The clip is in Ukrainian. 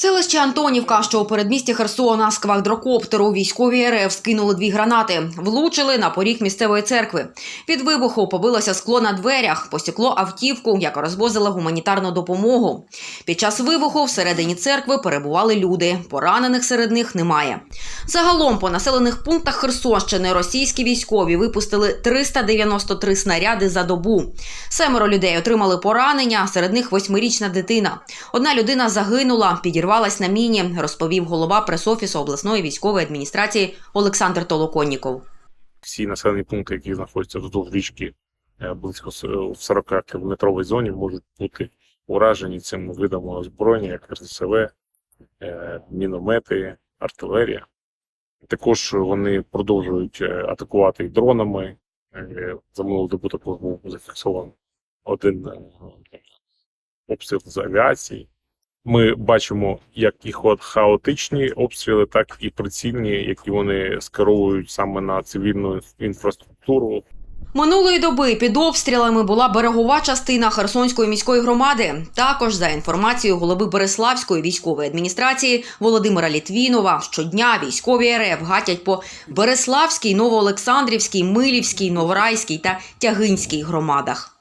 Селище Антонівка, що у передмісті Херсона з квадрокоптеру військові РФ скинули дві гранати, влучили на поріг місцевої церкви. Від вибуху побилося скло на дверях, посікло автівку, яка розвозила гуманітарну допомогу. Під час вибуху всередині церкви перебували люди. Поранених серед них немає. Загалом по населених пунктах Херсонщини російські військові випустили 393 снаряди за добу. Семеро людей отримали поранення, серед них восьмирічна дитина. Одна людина загинула, підірвалась на міні, розповів голова пресофісу обласної військової адміністрації Олександр Толоконніков. всі населені пункти, які знаходяться вздовж річки е, близько в 40 кілометровій зоні, можуть бути уражені цими видами озброєння, як РСВ, е, міномети, артилерія. Також вони продовжують е, атакувати дронами. За минулу добу також був зафіксований один обстріл з авіації. Ми бачимо як і хаотичні обстріли, так і прицільні, які вони скеровують саме на цивільну інфраструктуру. Минулої доби під обстрілами була берегова частина Херсонської міської громади. Також за інформацією голови Береславської військової адміністрації Володимира Літвінова, щодня військові РФ гатять по Береславській, Новоолександрівській, Милівській, Новорайській та Тягинській громадах.